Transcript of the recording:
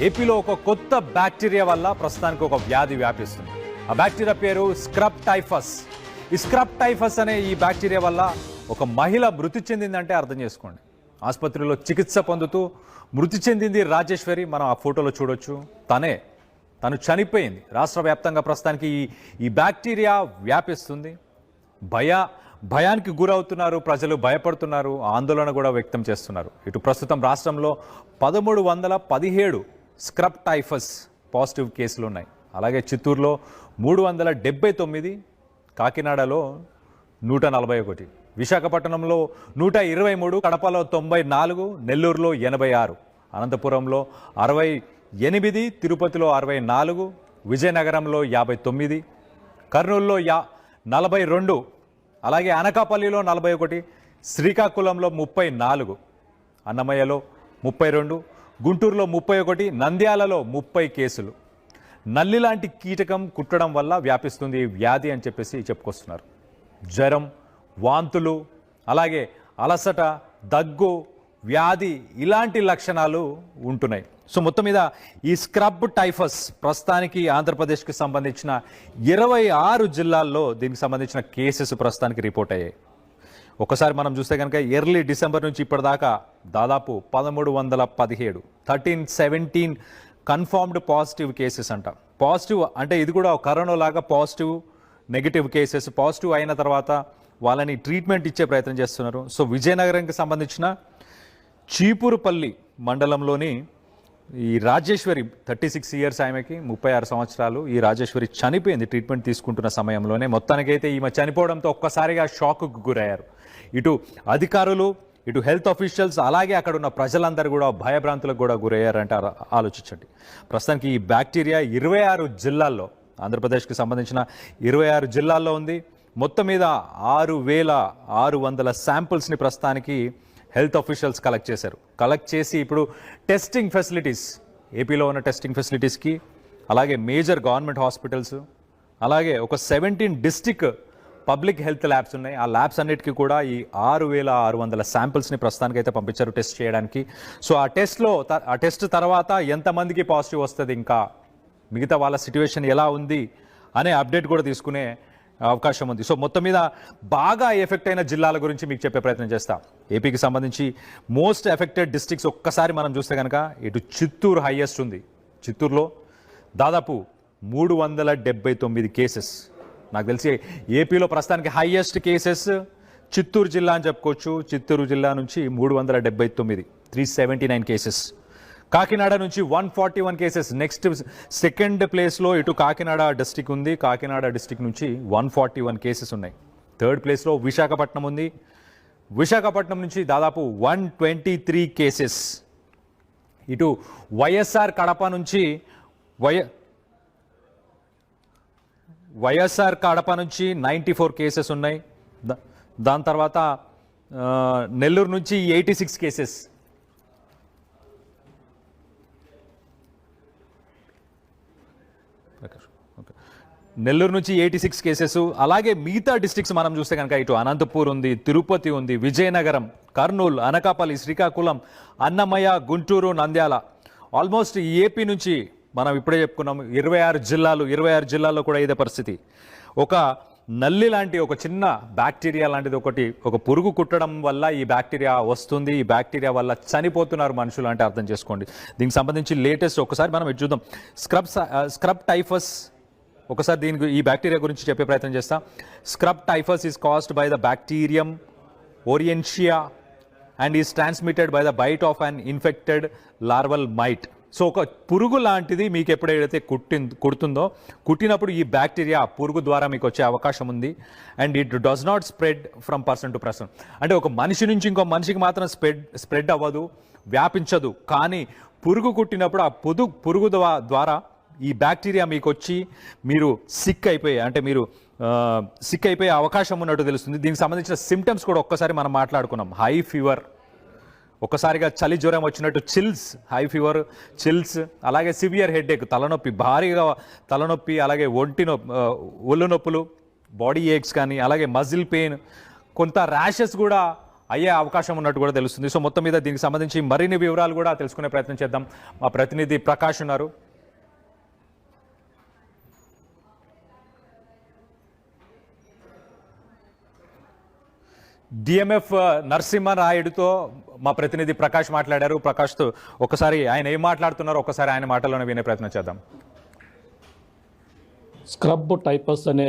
ఏపీలో ఒక కొత్త బ్యాక్టీరియా వల్ల ప్రస్తుతానికి ఒక వ్యాధి వ్యాపిస్తుంది. ఆ బ్యాక్టీరియా పేరు స్క్రబ్ టైఫస్. ఈ స్క్రబ్ టైఫస్ అనే ఈ బ్యాక్టీరియా వల్ల ఒక మహిళ మృతి చెందిందంటే అర్థం చేసుకోండి. ఆసుపత్రిలో చికిత్స పొందుతూ మృతి చెందింది రాజేశ్వరి. మనం ఆ ఫోటోలో చూడొచ్చు. తనే తను చనిపోయింది. రాష్ట్ర వ్యాప్తంగా ప్రస్తుతానికి ఈ ఈ బ్యాక్టీరియా వ్యాపిస్తుంది. భయ భయానికి గురవుతున్నారు. ప్రజలు భయపడుతున్నారు. ఆందోళన కూడా వ్యక్తం చేస్తున్నారు. ఇటు ప్రస్తుతం రాష్ట్రంలో పదమూడు వందల పదిహేడు స్క్రబ్ టైఫస్ పాజిటివ్ కేసులు ఉన్నాయి. అలాగే చిత్తూరులో మూడు వందల డెబ్బై తొమ్మిది కాకినాడలో నూట నలభై ఒకటి విశాఖపట్నంలో నూట ఇరవై మూడు కడపలో తొంభై నాలుగు నెల్లూరులో ఎనభై ఆరు అనంతపురంలో అరవై ఎనిమిది తిరుపతిలో అరవై నాలుగు విజయనగరంలో యాభై తొమ్మిది కర్నూలులో యా నలభై రెండు అలాగే అనకాపల్లిలో నలభై ఒకటి శ్రీకాకుళంలో ముప్పై నాలుగు అన్నమయ్యలో ముప్పై రెండు గుంటూరులో ముప్పై ఒకటి నంద్యాలలో ముప్పై కేసులు. నల్లి లాంటి కీటకం కుట్టడం వల్ల వ్యాపిస్తుంది ఈ వ్యాధి అని చెప్పేసి చెప్పుకొస్తున్నారు. జ్వరం వాంతులు అలాగే అలసట దగ్గు వ్యాధి ఇలాంటి లక్షణాలు ఉంటున్నాయి. సో మొత్తం మీద ఈ స్క్రబ్ టైఫస్ ప్రస్తుతానికి ఆంధ్రప్రదేశ్కి సంబంధించిన ఇరవై ఆరు జిల్లాల్లో దీనికి సంబంధించిన కేసెస్ ప్రస్తుతానికి రిపోర్ట్ అయ్యాయి. ఒకసారి మనం చూస్తే కనుక ఎర్లీ డిసెంబర్ నుంచి ఇప్పటిదాకా దాదాపు పదమూడు వందల పదిహేడు thirteen seventeen confirmed positive cases అంట. పాజిటివ్ అంటే ఇది కూడా కరోనా లాగా పాజిటివ్ నెగిటివ్ కేసెస్ పాజిటివ్ అయిన తర్వాత వాళ్ళని ట్రీట్మెంట్ ఇచ్చే ప్రయత్నం చేస్తున్నారు. సో విజయనగరంకి సంబంధించిన చీపురుపల్లి మండలంలోని ఈ రాజేశ్వరి థర్టీ సిక్స్ ఇయర్స్ ఆమెకి ముప్పై ఆరు సంవత్సరాలు. ఈ రాజేశ్వరి చనిపోయింది ట్రీట్మెంట్ తీసుకుంటున్న సమయంలోనే. మొత్తానికైతే ఈమె చనిపోవడంతో ఒక్కసారిగా షాక్కు గురయ్యారు. ఇటు అధికారులు ఇటు హెల్త్ అఫీషియల్స్ అలాగే అక్కడ ఉన్న ప్రజలందరూ కూడా భయభ్రాంతులకు కూడా గురయ్యారంటే. ఆలోచించండి. ప్రస్తుతానికి ఈ బ్యాక్టీరియా ఇరవై ఆరు జిల్లాల్లో ఆంధ్రప్రదేశ్కి సంబంధించిన ఇరవై ఆరు జిల్లాల్లో ఉంది. మొత్తం మీద ఆరు వేల ఆరు వందల శాంపుల్స్ని ప్రస్తుతానికి హెల్త్ అఫీషియల్స్ కలెక్ట్ చేశారు. కలెక్ట్ చేసి ఇప్పుడు టెస్టింగ్ ఫెసిలిటీస్ ఏపీలో ఉన్న టెస్టింగ్ ఫెసిలిటీస్కి అలాగే మేజర్ గవర్నమెంట్ హాస్పిటల్స్ అలాగే ఒక seventeen district public health labs ఉన్నాయి. ఆ ల్యాబ్స్ అన్నిటికీ కూడా ఈ ఆరు వేల ఆరు వందల శాంపిల్స్ని ప్రస్తుతానికి అయితే పంపించారు టెస్ట్ చేయడానికి. సో ఆ టెస్ట్లో త- ఆ టెస్ట్ తర్వాత ఎంతమందికి పాజిటివ్ వస్తుంది ఇంకా? మిగతా వాళ్ళ సిచ్యువేషన్ ఎలా ఉంది? అనే అప్డేట్ కూడా తీసుకునే అవకాశం ఉంది. సో మొత్తం మీద బాగా ఎఫెక్ట్ అయిన జిల్లాల గురించి మీకు చెప్పే ప్రయత్నం చేస్తా. ఏపీకి సంబంధించి మోస్ట్ ఎఫెక్టెడ్ డిస్ట్రిక్ట్స్ ఒక్కసారి మనం చూస్తే కనుక ఇటు చిత్తూరు హైయెస్ట్ ఉంది. చిత్తూరులో దాదాపు మూడు వందల డెబ్బై తొమ్మిది కేసెస్. నాకు తెలిసి ఏపీలో ప్రస్తుతానికి హైయెస్ట్ కేసెస్ చిత్తూరు జిల్లా అని చెప్పుకోవచ్చు. చిత్తూరు జిల్లా నుంచి మూడు వందల డెబ్బై తొమ్మిది. Three seventy nine cases. Kakinada నుంచి one forty one cases. Next second ప్లేస్లో ఇటు కాకినాడ డిస్టిక్ ఉంది. కాకినాడ డిస్టిక్ నుంచి వన్ ఫార్టీ వన్ కేసెస్ ఉన్నాయి. థర్డ్ ప్లేస్లో విశాఖపట్నం ఉంది. విశాఖపట్నం నుంచి దాదాపు వన్ ట్వంటీ త్రీ కేసెస్. ఇటు వైఎస్ఆర్ కడప నుంచి వై వైఎస్ఆర్ కడప నుంచి నైంటీ ఫోర్ కేసెస్ ఉన్నాయి. దా- దాని తర్వాత నెల్లూరు నుంచి ఎయిటీ సిక్స్ కేసెస్. నెల్లూరు నుంచి ఎయిటీ సిక్స్ కేసెస్ అలాగే మిగతా డిస్ట్రిక్ట్స్ మనం చూస్తే కనుక ఇటు అనంతపూర్ ఉంది తిరుపతి ఉంది విజయనగరం కర్నూలు అనకాపల్లి శ్రీకాకుళం అన్నమయ్య గుంటూరు నంద్యాల. ఆల్మోస్ట్ ఏపీ నుంచి మనం ఇప్పుడే చెప్పుకున్నాం ఇరవై ఆరు జిల్లాలు ఇరవై ఆరు జిల్లాల్లో కూడా ఇదే పరిస్థితి. ఒక నల్లి లాంటి ఒక చిన్న బ్యాక్టీరియా లాంటిది ఒకటి ఒక పురుగు కుట్టడం వల్ల ఈ బ్యాక్టీరియా వస్తుంది ఈ బ్యాక్టీరియా వల్ల చనిపోతున్నారు మనుషులు అంటే అర్థం చేసుకోండి. దీనికి సంబంధించి లేటెస్ట్ ఒకసారి మనం చూద్దాం. స్క్రబ్ స్క్రబ్ టైఫస్ ఒకసారి దీని ఈ బ్యాక్టీరియా గురించి చెప్పే ప్రయత్నం చేస్తాం. Scrub typhus is caused by the bacterium Orientia and is transmitted by the bite of an infected larval mite so ఒక పురుగు లాంటిది మీకు ఎప్పుడైతే కుట్టి కుడుతుందో కుట్టినప్పుడు ఈ బ్యాక్టీరియా ఆ పురుగు ద్వారా మీకు వచ్చే అవకాశం ఉంది. And it does not spread from person to person అంటే ఒక మనిషి నుంచి ఇంకో మనిషికి మాత్రం స్ప్రెడ్ స్ప్రెడ్ అవ్వదు వ్యాపించదు. కానీ పురుగు కుట్టినప్పుడు ఆ పుదు పురుగు ద్వారా ఈ బ్యాక్టీరియా మీకు వచ్చి మీరు సిక్ అయిపోయి అంటే మీరు సిక్ అయిపోయే అవకాశం ఉన్నట్టు తెలుస్తుంది. దీనికి సంబంధించిన సిమ్టమ్స్ కూడా ఒక్కసారి మనం మాట్లాడుకున్నాం. హై ఫీవర్ ఒక్కసారిగా చలి జ్వరం వచ్చినట్టు చిల్స్ హై ఫీవర్ చిల్స్ అలాగే సివియర్ హెడేక్ తలనొప్పి భారీగా తలనొప్పి అలాగే ఒంటి నొప్పి ఒళ్ళు నొప్పులు బాడీ ఏక్స్ కానీ అలాగే మజిల్ పెయిన్ కొంత ర్యాషెస్ కూడా అయ్యే అవకాశం ఉన్నట్టు కూడా తెలుస్తుంది. సో మొత్తం మీద దీనికి సంబంధించి మరిన్ని వివరాలు కూడా తెలుసుకునే ప్రయత్నం చేద్దాం. మా ప్రతినిధి ప్రకాష్ ఉన్నారు. డిఎంఎఫ్ uh, నరసింహనాయుడుతో మా ప్రతినిధి ప్రకాష్ మాట్లాడారు. ప్రకాష్తో ఒకసారి ఆయన ఏం మాట్లాడుతున్నారో? ఒకసారి ఆయన మాటల్లోనే వినే ప్రయత్నం చేద్దాం. స్క్రబ్ టైపస్ అనే